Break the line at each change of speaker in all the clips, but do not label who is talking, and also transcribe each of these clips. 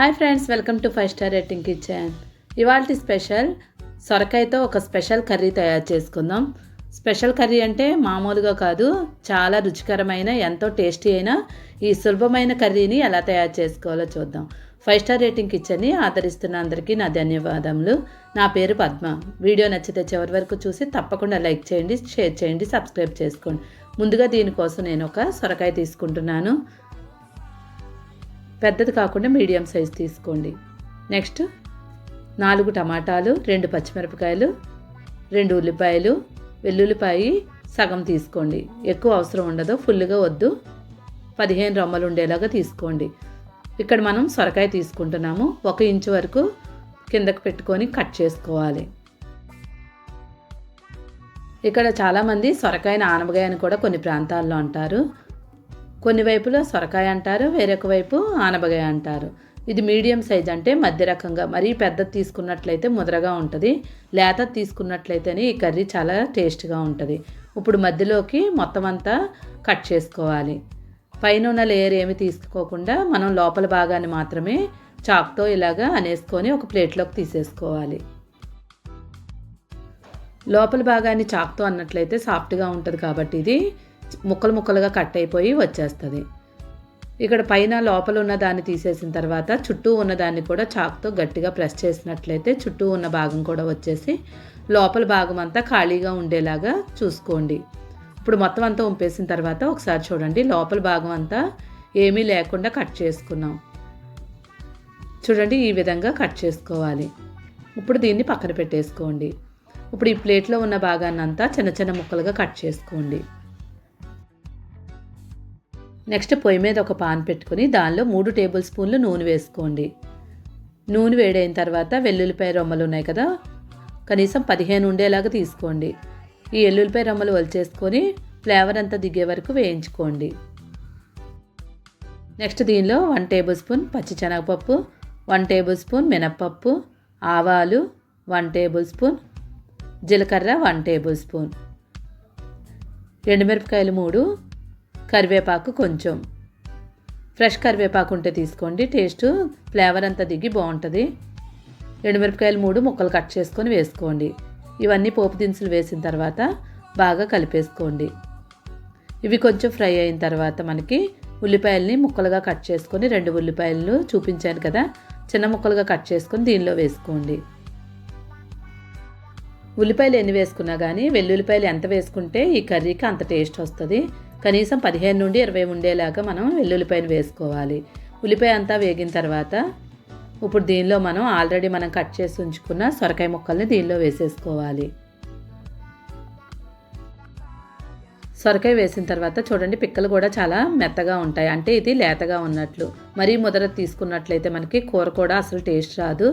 Hi friends welcome to Five Star Rating Kitchen. ఇవాళ special సొరకాయతో ఒక స్పెషల్ కర్రీ తయారు చేసుకుందాం. స్పెషల్ కర్రీ అంటే మామూలుగా కాదు చాలా రుచికరమైన ఎంతో టేస్టీ అయిన ఈ సులభమైన కర్రీని ఎలా తయారు చేసుకోవాలో చూద్దాం. ఫైవ్ స్టార్ రేటింగ్ కిచెన్ని ఆదరిస్తున్న అందరికీ నా ధన్యవాదములు. నా పేరు పద్మ. వీడియో నచ్చితే చివరి వరకు చూసి తప్పకుండా లైక్ చేయండి షేర్ చేయండి సబ్స్క్రైబ్ చేసుకోండి. ముందుగా దీనికోసం నేను ఒక సొరకాయ తీసుకుంటున్నాను. పెద్దది కాకుండా మీడియం సైజ్ తీసుకోండి. నెక్స్ట్ నాలుగు టమాటాలు రెండు పచ్చిమిరపకాయలు రెండు ఉల్లిపాయలు వెల్లుల్లిపాయ సగం తీసుకోండి. ఎక్కువ అవసరం ఉండదు ఫుల్గా వద్దు. పదిహేను రొమ్మలు ఉండేలాగా తీసుకోండి. ఇక్కడ మనం సొరకాయ తీసుకుంటున్నాము. ఒక ఇంచు వరకు కిందకు పెట్టుకొని కట్ చేసుకోవాలి. ఇక్కడ చాలామంది సొరకాయని ఆనపకాయ అని కూడా కొన్ని ప్రాంతాల్లో అంటారు. కొన్ని వైపులో సొరకాయ అంటారు వేరొక వైపు ఆనపకాయ అంటారు. ఇది మీడియం సైజ్ అంటే మధ్య రకంగా మరీ పెద్దది తీసుకున్నట్లయితే ముదరగా ఉంటుంది. లేత తీసుకున్నట్లయితేనే ఈ కర్రీ చాలా టేస్ట్గా ఉంటుంది. ఇప్పుడు మధ్యలోకి మొత్తం అంతా కట్ చేసుకోవాలి. పైన ఉన్న లేయర్ ఏమి తీసుకోకుండా మనం లోపల భాగాన్ని మాత్రమే చాక్తో ఇలాగా అనేసుకొని ఒక ప్లేట్లోకి తీసేసుకోవాలి. లోపల భాగాన్ని చాక్తో అన్నట్లయితే సాఫ్ట్గా ఉంటుంది కాబట్టి ఇది. ముక్కలు ముక్కలుగా కట్ అయిపోయి వచ్చేస్తుంది. ఇక్కడ పైన లోపల ఉన్న దాన్ని తీసేసిన తర్వాత చుట్టూ ఉన్న దాన్ని కూడా చాక్తో గట్టిగా ప్రెస్ చేసినట్లయితే చుట్టూ ఉన్న భాగం కూడా వచ్చేసి లోపల భాగం అంతా ఖాళీగా ఉండేలాగా చూసుకోండి. ఇప్పుడు మొత్తం అంతా ఉంపేసిన తర్వాత ఒకసారి చూడండి లోపల భాగం అంతా ఏమీ లేకుండా కట్ చేసుకున్నాం. చూడండి ఈ విధంగా కట్ చేసుకోవాలి. ఇప్పుడు దీన్ని పక్కన పెట్టేసుకోండి. ఇప్పుడు ఈ ప్లేట్లో ఉన్న భాగాన్ని అంతా చిన్న చిన్న ముక్కలుగా కట్ చేసుకోండి. నెక్స్ట్ పొయ్యి మీద ఒక పాన్ పెట్టుకుని దానిలో మూడు టేబుల్ స్పూన్లు నూనె వేసుకోండి. నూనె వేడైన తర్వాత వెల్లుల్లిపాయ రొమ్మలు ఉన్నాయి కదా కనీసం పదిహేను ఉండేలాగా తీసుకోండి. ఈ ఎల్లుల్లిపాయ రొమ్మలు వలిచేసుకొని ఫ్లేవర్ అంతా దిగే వరకు వేయించుకోండి. నెక్స్ట్ దీనిలో వన్ టేబుల్ స్పూన్ పచ్చిశనగపప్పు వన్ టేబుల్ స్పూన్ మినప్పప్పు ఆవాలు వన్ టేబుల్ స్పూన్ జీలకర్ర వన్ టేబుల్ స్పూన్. ఎండుమిరపకాయలు మూడు కరివేపాకు కొంచెం. ఫ్రెష్ కరివేపాకు ఉంటే తీసుకోండి. టేస్ట్ ఫ్లేవర్ అంతా దిగి బాగుంటుంది. ఎండుమిరపకాయలు మూడు ముక్కలు కట్ చేసుకొని వేసుకోండి. ఇవన్నీ పోపు దినుసులు వేసిన తర్వాత బాగా కలిపేసుకోండి. ఇవి కొంచెం ఫ్రై అయిన తర్వాత మనకి ఉల్లిపాయల్ని ముక్కలుగా కట్ చేసుకొని రెండు ఉల్లిపాయలు చూపించాను కదా చిన్న ముక్కలుగా కట్ చేసుకొని దీనిలో వేసుకోండి. ఉల్లిపాయలు ఎన్ని వేసుకున్నా కానీ వెల్లుల్లిపాయలు ఎంత వేసుకుంటే ఈ కర్రీకి అంత టేస్ట్ వస్తుంది. కనీసం పదిహేను నుండి ఇరవై ఉండేలాగా మనం వెల్లుల్లిపాయను వేసుకోవాలి. ఉల్లిపాయ అంతా వేగిన తర్వాత ఇప్పుడు దీనిలో మనం ఆల్రెడీ మనం కట్ చేసి ఉంచుకున్న సొరకాయ ముక్కల్ని దీనిలో వేసేసుకోవాలి. సొరకాయ వేసిన తర్వాత చూడండి పిక్కలు కూడా చాలా మెత్తగా ఉంటాయి. అంటే ఇది లేతగా ఉన్నట్లు. మరీ ముదర తీసుకున్నట్లయితే మనకి కూర కూడా అసలు టేస్ట్ రాదు.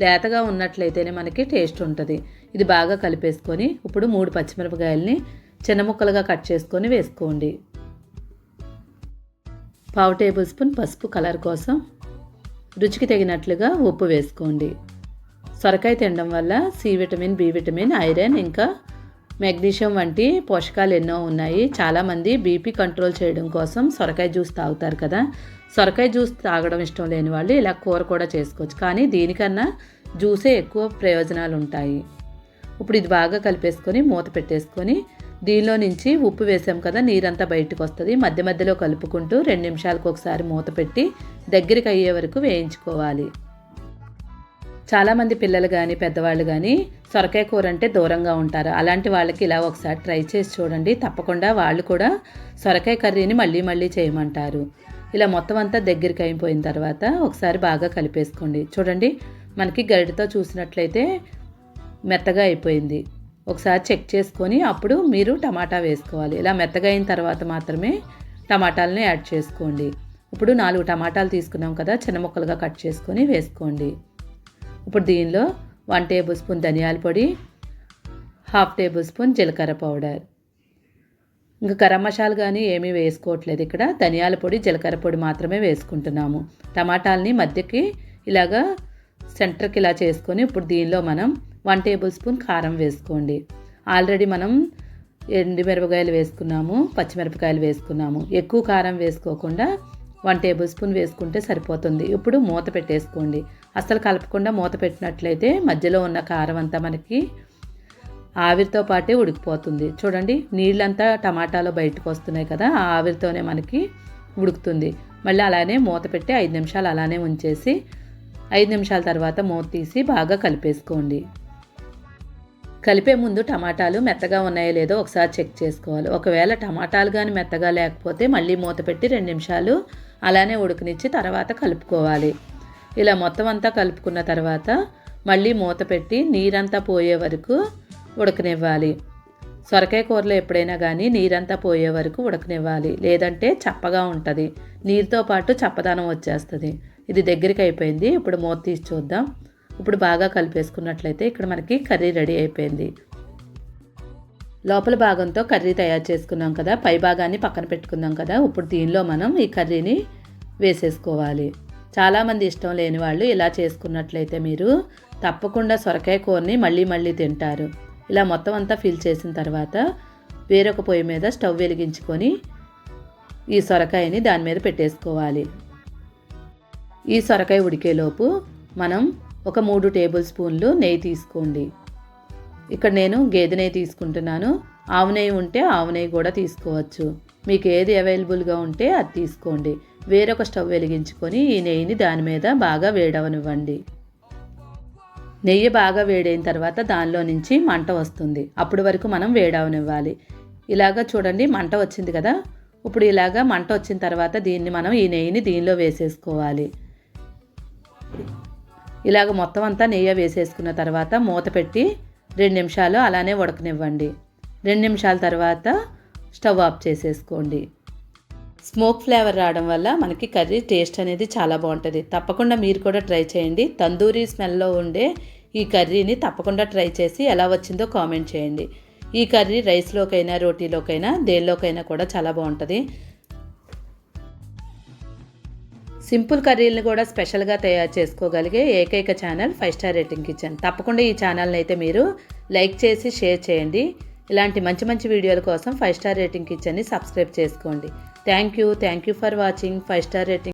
లేతగా ఉన్నట్లయితేనే మనకి టేస్ట్ ఉంటుంది. ఇది బాగా కలిపేసుకొని ఇప్పుడు మూడు పచ్చిమిరపకాయలని చిన్న ముక్కలుగా కట్ చేసుకొని వేసుకోండి. పావు టేబుల్ స్పూన్ పసుపు కలర్ కోసం రుచికి తగినట్లుగా ఉప్పు వేసుకోండి. సొరకాయ తినడం వల్ల C vitamin B vitamin iron ఇంకా మెగ్నీషియం వంటి పోషకాలు ఎన్నో ఉన్నాయి. చాలామంది బీపీ కంట్రోల్ చేయడం కోసం సొరకాయ జ్యూస్ తాగుతారు కదా. సొరకాయ జ్యూస్ తాగడం ఇష్టం లేని వాళ్ళు ఇలా కూర కూడా చేసుకోవచ్చు. కానీ దీనికన్నా జ్యూసే ఎక్కువ ప్రయోజనాలు ఉంటాయి. ఇప్పుడు ఇది బాగా కలిపేసుకొని మూత పెట్టేసుకొని దీనిలో నుంచి ఉప్పు వేసాం కదా నీరంతా బయటకు వస్తుంది. మధ్య మధ్యలో కలుపుకుంటూ రెండు నిమిషాలకు ఒకసారి మూత పెట్టి దగ్గరికి అయ్యే వరకు వేయించుకోవాలి. చాలామంది పిల్లలు కానీ పెద్దవాళ్ళు కానీ సొరకాయ కూర అంటే దూరంగా ఉంటారు. అలాంటి వాళ్ళకి ఇలా ఒకసారి ట్రై చేసి చూడండి. తప్పకుండా వాళ్ళు కూడా సొరకాయ కర్రీని మళ్ళీ మళ్ళీ చేయమంటారు. ఇలా మొత్తం అంతా దగ్గరికి అయిపోయిన తర్వాత ఒకసారి బాగా కలిపేసుకోండి. చూడండి మనకి గరిటతో చూసినట్లయితే మెత్తగా అయిపోయింది. ఒకసారి చెక్ చేసుకొని అప్పుడు మీరు టమాటా వేసుకోవాలి. ఇలా మెత్తగా అయిన తర్వాత మాత్రమే టమాటాలని యాడ్ చేసుకోండి. ఇప్పుడు నాలుగు టమాటాలు తీసుకున్నాం కదా చిన్న ముక్కలుగా కట్ చేసుకొని వేసుకోండి. ఇప్పుడు దీనిలో వన్ టేబుల్ స్పూన్ ధనియాల పొడి హాఫ్ టేబుల్ స్పూన్ జీలకర్ర పౌడర్. ఇంకా గరం మసాలా కానీ ఏమీ వేసుకోవట్లేదు ఇక్కడ. ధనియాల పొడి జీలకర్ర పొడి మాత్రమే వేసుకుంటున్నాము. టమాటాలని మధ్యకి ఇలాగా సెంటర్కి ఇలా చేసుకొని ఇప్పుడు దీనిలో మనం వన్ టేబుల్ స్పూన్ కారం వేసుకోండి. ఆల్రెడీ మనం ఎండుమిరపకాయలు వేసుకున్నాము పచ్చిమిరపకాయలు వేసుకున్నాము. ఎక్కువ కారం వేసుకోకుండా వన్ టేబుల్ స్పూన్ వేసుకుంటే సరిపోతుంది. ఇప్పుడు మూత పెట్టేసుకోండి. అసలు కలపకుండా మూత పెట్టినట్లయితే మధ్యలో ఉన్న కారం అంతా మనకి ఆవిరితో పాటే ఉడికిపోతుంది. చూడండి నీళ్ళంతా టమాటాలో బయటకు వస్తున్నాయి కదా ఆ ఆవిరితోనే మనకి ఉడుకుతుంది. మళ్ళీ అలానే మూత పెట్టి ఐదు నిమిషాలు అలానే ఉంచేసి ఐదు నిమిషాల తర్వాత మూత తీసి బాగా కలిపేసుకోండి. కలిపే ముందు టమాటాలు మెత్తగా ఉన్నాయో లేదో ఒకసారి చెక్ చేసుకోవాలి. ఒకవేళ టమాటాలు కానీ మెత్తగా లేకపోతే మళ్ళీ మూత పెట్టి రెండు నిమిషాలు అలానే ఉడకనిచ్చి తర్వాత కలుపుకోవాలి. ఇలా మొత్తం అంతా కలుపుకున్న తర్వాత మళ్ళీ మూత పెట్టి నీరంతా పోయే వరకు ఉడకనివ్వాలి. సొరకాయ కూరలో ఎప్పుడైనా కానీ నీరంతా పోయే వరకు ఉడకనివ్వాలి. లేదంటే చప్పగా ఉంటుంది. నీరుతో పాటు చప్పదనం వచ్చేస్తుంది. ఇది దగ్గరికి అయిపోయింది. ఇప్పుడు మూత తీసి చూద్దాం. ఇప్పుడు బాగా కలిపేసుకున్నట్లయితే ఇక్కడ మనకి కర్రీ రెడీ అయిపోయింది. లోపల భాగంతో కర్రీ తయారు చేసుకున్నాం కదా పై భాగాన్ని పక్కన పెట్టుకుందాం కదా ఇప్పుడు దీనిలో మనం ఈ కర్రీని వేసేసుకోవాలి. చాలామంది ఇష్టం లేని వాళ్ళు ఇలా చేసుకున్నట్లయితే మీరు తప్పకుండా సొరకాయ కూరని మళ్ళీ మళ్ళీ తింటారు. ఇలా మొత్తం అంతా ఫిల్ చేసిన తర్వాత వేరొక పొయ్యి మీద స్టవ్ వెలిగించుకొని ఈ సొరకాయని దాని మీద పెట్టేసుకోవాలి. ఈ సొరకాయ ఉడికేలోపు మనం ఒక మూడు టేబుల్ స్పూన్లు నెయ్యి తీసుకోండి. ఇక్కడ నేను గేదె నెయ్యి తీసుకుంటున్నాను. ఆవు నెయ్యి ఉంటే ఆవు నెయ్యి కూడా తీసుకోవచ్చు. మీకు ఏది అవైలబుల్గా ఉంటే అది తీసుకోండి. వేరొక స్టవ్ వెలిగించుకొని ఈ నెయ్యిని దాని మీద బాగా వేడవనివ్వండి. నెయ్యి బాగా వేడైన తర్వాత దానిలో నుంచి మంట వస్తుంది. అప్పటి వరకు మనం వేడవనివ్వాలి. ఇలాగా చూడండి మంట వచ్చింది కదా? ఇప్పుడు ఇలాగా మంట వచ్చిన తర్వాత దీన్ని మనం ఈ నెయ్యిని దీనిలో వేసేసుకోవాలి. ఇలాగ మొత్తం అంతా నెయ్యి వేసేసుకున్న తర్వాత మూత పెట్టి రెండు నిమిషాలు అలానే ఉడకనివ్వండి. రెండు నిమిషాల తర్వాత స్టవ్ ఆఫ్ చేసేసుకోండి. స్మోక్ ఫ్లేవర్ రావడం వల్ల మనకి కర్రీ టేస్ట్ అనేది చాలా బాగుంటుంది. తప్పకుండా మీరు కూడా ట్రై చేయండి. తందూరి స్మెల్లో ఉండే ఈ కర్రీని తప్పకుండా ట్రై చేసి ఎలా వచ్చిందో కామెంట్ చేయండి. ఈ కర్రీ రైస్లోకైనా రోటీలోకైనా దేనిలోకైనా కూడా చాలా బాగుంటుంది. సింపుల్ కర్రీలను కూడా స్పెషల్గా తయారు చేసుకోగలిగే ఏకైక channel Five Star Rating Kitchen. తప్పకుండా ఈ ఛానల్ని అయితే మీరు లైక్ చేసి షేర్ చేయండి. ఇలాంటి మంచి మంచి వీడియోల కోసం ఫైవ్ స్టార్ రేటింగ్ కిచెన్ని సబ్స్క్రైబ్ చేసుకోండి. Thank you. Thank you for watching Five Star Rating